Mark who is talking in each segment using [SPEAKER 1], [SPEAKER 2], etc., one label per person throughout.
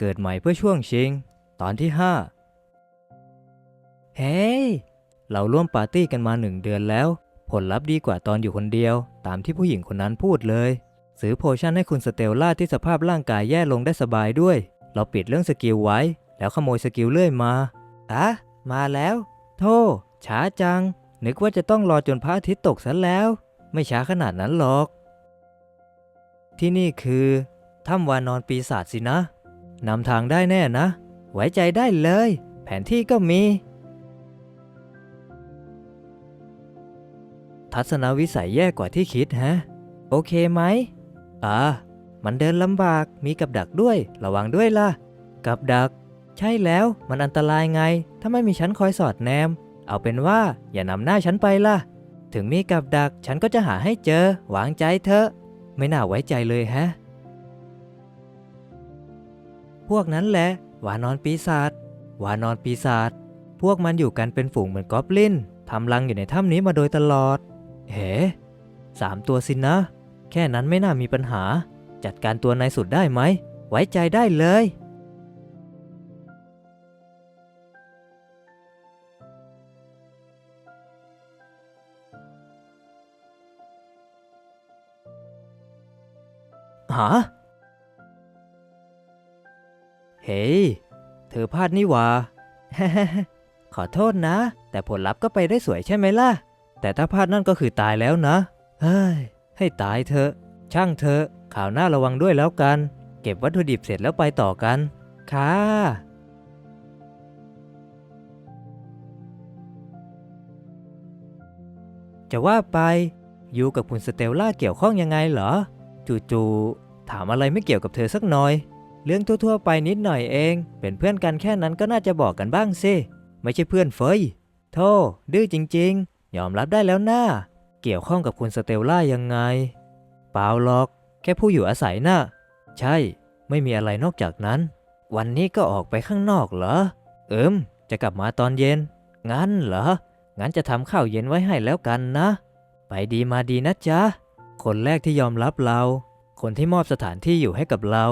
[SPEAKER 1] เกิดใหม่เพื่อช่วงชิง ตอนที่ 5 เฮ้เราร่วมปาร์ตี้กันมาหนึ่งเดือนแล้ว ผลลัพธ์ดีกว่าตอนอยู่คนเดียว ตามที่ผู้หญิงคนนั้นพูดเลย ซื้อโพชั่นให้คุณสเตลล่าที่สภาพร่างกายแย่ลงได้สบายด้วย เราปิดเรื่องสกิลไว้ แล้วขโมยสกิลเลื่อยมาอะมาแล้วโธ่ช้าจัง นึกว่าจะต้องรอจนพระอาทิตย์ตกซะแล้ว ไม่ช้าขนาดนั้นหรอก ที่นี่คือถ้ำวานอนปีศาจสินะ นำทางได้แน่นะ ไว้ใจได้เลย แผนที่ก็มี ทัศนวิสัยแย่กว่าที่คิดฮะ โอเคไหม อ่า มันเดินลำบาก มีกับดักด้วย ระวังด้วยล่ะ กับดัก ใช่แล้ว มันอันตรายไง ถ้าไม่มีฉันคอยสอดแนม เอาเป็นว่า อย่านำหน้าฉันไปล่ะ ถึงมีกับดัก ฉันก็จะหาให้เจอ วางใจเถอะ ไม่น่าไว้ใจเลยแฮะ พวกนั้นแหละวานอนปีศาจวานอนปีศาจพวกมันอยู่กันเป็นฝูงเหมือนกอบลินทำรังอยู่ในถ้ำนี้มาโดยตลอดเฮ้สามตัวสินะแค่นั้นไม่น่ามีปัญหา จัดการตัวนายสุดได้ไหม ไว้ใจได้เลย หา เฮ้ย เธอพลาดนี่หว่า ขอโทษนะ แต่ผลลัพธ์ก็ไปได้สวยใช่ไหมล่ะ แต่ถ้าพลาดนั่นก็คือตายแล้วนะ เฮ้ย ให้ตายเถอะ ช่างเถอะ ข่าวหน้าระวังด้วยแล้วกัน เก็บวัตถุดิบเสร็จแล้วไปต่อกัน ค่ะ จะว่าไป ยูกับคุณสเตลล่าเกี่ยวข้องยังไงเหรอ จู่ๆ ถามอะไรไม่เกี่ยวกับเธอสักหน่อย เรื่องทั่วๆไปนิดหน่อยเอง เป็นเพื่อนกันแค่นั้นก็น่าจะบอกกันบ้างสิ ไม่ใช่เพื่อนเฟยโธ่ดื้อจริงๆ ยอมรับได้แล้วนะ่าเกี่ยวข้องกับคุณสเตลล่ายังไง เปล่าหรอก แค่ผู้อยู่อาศัยน่ะ ใช่ ไม่มีอะไรนอกจากนั้น วันนี้ก็ออกไปข้างนอกเหรอ เอิมจะกลับมาตอนเย็น งั้นเหรอ งั้นจะทำข้าวเย็นไว้ให้แล้วกันนะ ไปดีมาดีนะจ๊ะ คนแรกที่ยอมรับเรา คนที่มอบสถานที่อยู่ให้กับเรา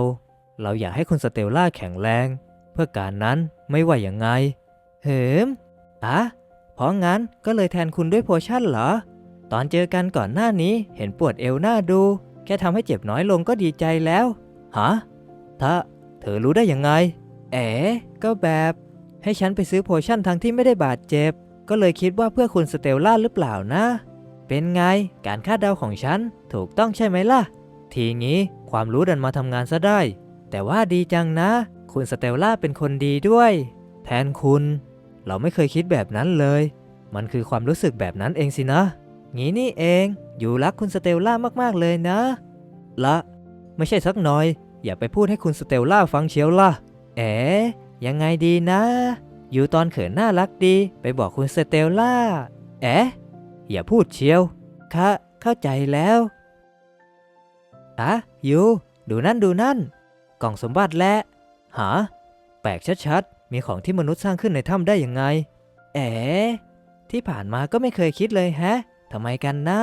[SPEAKER 1] เราอยากให้คุณสเตลล่าแข็งแรง เพื่อการนั้นไม่ว่าอย่างไง เหิมอะเพราะงั้นก็เลยแทนคุณด้วยโพชั่นเหรอ ตอนเจอกันก่อนหน้านี้เห็นปวดเอวหน้าดู แค่ทำให้เจ็บน้อยลงก็ดีใจแล้ว ฮะ ถ้าเธอรู้ได้ยังไง เอ๋ก็แบบ ให้ฉันไปซื้อโพชั่นทั้งที่ไม่ได้บาดเจ็บ ก็เลยคิดว่าเพื่อคุณสเตลล่าหรือเปล่านะ เป็นไง การคาดเดาของฉันถูกต้องใช่ไหมล่ะ ทีงี้ความรู้ดันมาทำงานซะได้ แต่ว่าดีจังนะ คุณสเตลล่าเป็นคนดีด้วย แทนคุณ เราไม่เคยคิดแบบนั้นเลย มันคือความรู้สึกแบบนั้นเองสินะ งี้นี่เอง อยู่รักคุณสเตลล่ามากๆเลยนะ ละ ไม่ใช่สักหน่อย อย่าไปพูดให้คุณสเตลล่าฟังเชียวล่ะ เอ๋ยังไงดีนะ อยู่ตอนเขินน่ารักดี ไปบอกคุณสเตลล่า เอ๋อย่าพูดเชียวคะเข้าใจแล้วอะยูดูนั่นดูนั่น กล่องสมบัติและ หา แปลกชัดๆ มีของที่มนุษย์สร้างขึ้นในถ้ำได้ยังไง เอ๋ที่ผ่านมาก็ไม่เคยคิดเลยแฮะทำไมกันนะ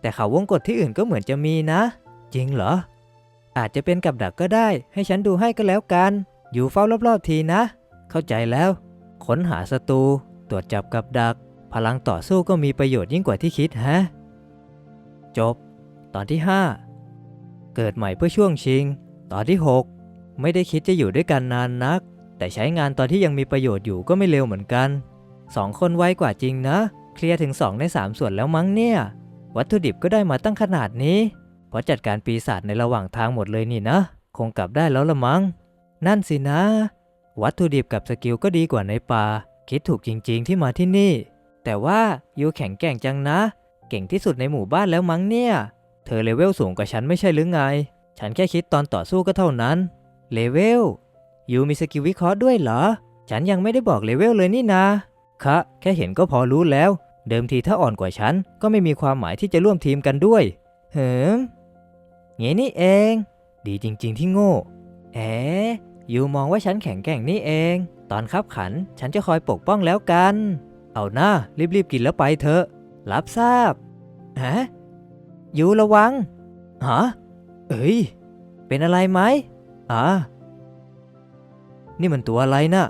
[SPEAKER 1] แต่เขาวงกฏที่อื่นก็เหมือนจะมีนะ จริงเหรอ อาจจะเป็นกับดักก็ได้ ให้ฉันดูให้ก็แล้วกัน อยู่เฝ้ารอบๆทีนะ เข้าใจแล้ว ค้นหาศัตรูตรวจจับกับดัก พลังต่อสู้ก็มีประโยชน์ยิ่งกว่าที่คิดฮะ จบ ตอนที่ 5 เกิดใหม่เพื่อช่วงชิง ตอนที่ 6 ไม่ได้คิดจะอยู่ด้วยกันนานนัก แต่ใช้งานตอนที่ยังมีประโยชน์อยู่ก็ไม่เร็วเหมือนกันสองคนไวกว่าจริงนะ เคลียร์ถึง 2 ใน 3 ส่วนแล้วมั้งเนี่ย วัตถุดิบก็ได้มาตั้งขนาดนี้ เพราะจัดการปีศาจในระหว่างทางหมดเลยนี่นะ คงกลับได้แล้วละมั้ง นั่นสินะ วัตถุดิบกับสกิลก็ดีกว่าในป่า คิดถูกจริง ๆ ที่มาที่นี่ แต่ว่ายูแข็งแกร่งจังนะ เก่งที่สุดในหมู่บ้านแล้วมั้งเนี่ย เธอเลเวลสูงกว่าฉันไม่ใช่หรือไง ฉันแค่คิดตอนต่อสู้ก็เท่านั้น เลเวล ยูมีสกิลวิเคราะห์ด้วยเหรอ ฉันยังไม่ได้บอกเลเวลเลยนี่นาคะแค่เห็นก็พอรู้แล้ว เดิมทีถ้าอ่อนกว่าฉัน ก็ไม่มีความหมายที่จะร่วมทีมกันด้วย เหิมงี้นี่เอง ดีจริง ๆ ที่โง่เอ๋ยูมองว่าฉันแข็งแกร่งนี่เอง ตอนขับขัน ฉันจะคอยปกป้องแล้วกัน เอาหน้ารีบๆกินแล้วไปเถอะ รับทราบฮะยูระวังฮะเอ้ย เป็นอะไรไหม อ่านี่มันตัวอะไรนะ่ะ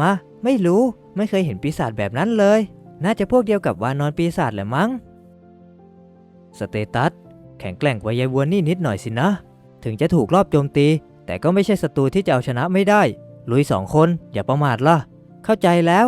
[SPEAKER 1] มา ไม่รู้ ไม่เคยเห็นปีศาจแบบนั้นเลย น่าจะพวกเดียวกับวานอนปีศาจแหละมั้ง สเตตัส แข็งแกร่งกว่ายายวัวนี่นิดหน่อยสินะ ถึงจะถูกรอบโจมตี แต่ก็ไม่ใช่ศัตรูที่จะเอาชนะไม่ได้ ลุยสองคน อย่าประมาทล่ะ เข้าใจแล้ว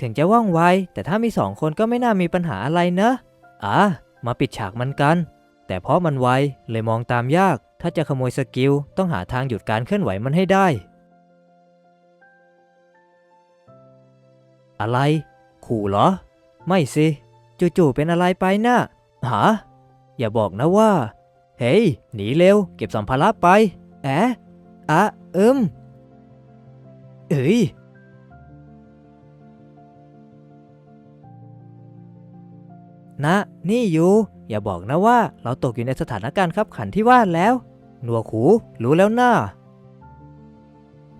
[SPEAKER 1] ถึงจะว่องไว แต่ถ้ามีสองคนก็ไม่น่ามีปัญหาอะไรเนอะอะมาปิดฉากมันกัน แต่เพราะมันไวเลยมองตามยาก ถ้าจะขโมยสกิล ต้องหาทางหยุดการเคลื่อนไหวมันให้ได้ อะไร ขู่เหรอ ไม่สิ จู่ๆเป็นอะไรไปนะ่ะหาอย่าบอกนะว่า เฮ้ย หนีเร็ว เก็บสัมภาระไป แอะอะเอิมเอ้ย นะ นี่อยู่ อย่าบอกนะว่าเราตกอยู่ในสถานการณ์ขับขันที่ว่าแล้ว หนวกหูรู้แล้วนะ่า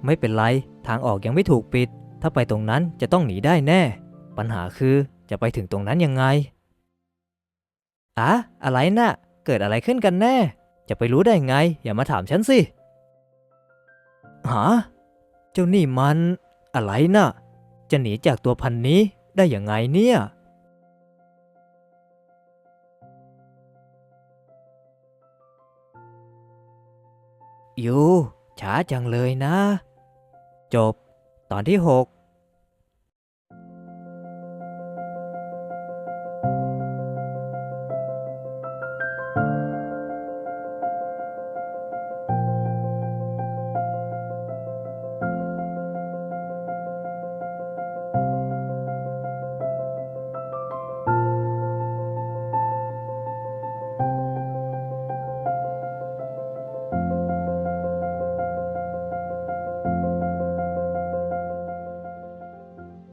[SPEAKER 1] ไม่เป็นไร ทางออกยังไม่ถูกปิด ถ้าไปตรงนั้นจะต้องหนีได้แน่ ปัญหาคือจะไปถึงตรงนั้นยังไงอะอะไรนะ่ะ เกิดอะไรขึ้นกันแน่ จะไปรู้ได้ไง อย่ามาถามฉันสิหาเจ้านี่มัน อะไรนะ่ะ จะหนีจากตัวพันนี้ได้ยังไงเนี่ย ยู่ช้าจังเลยนะ จบ ตอนที่ 6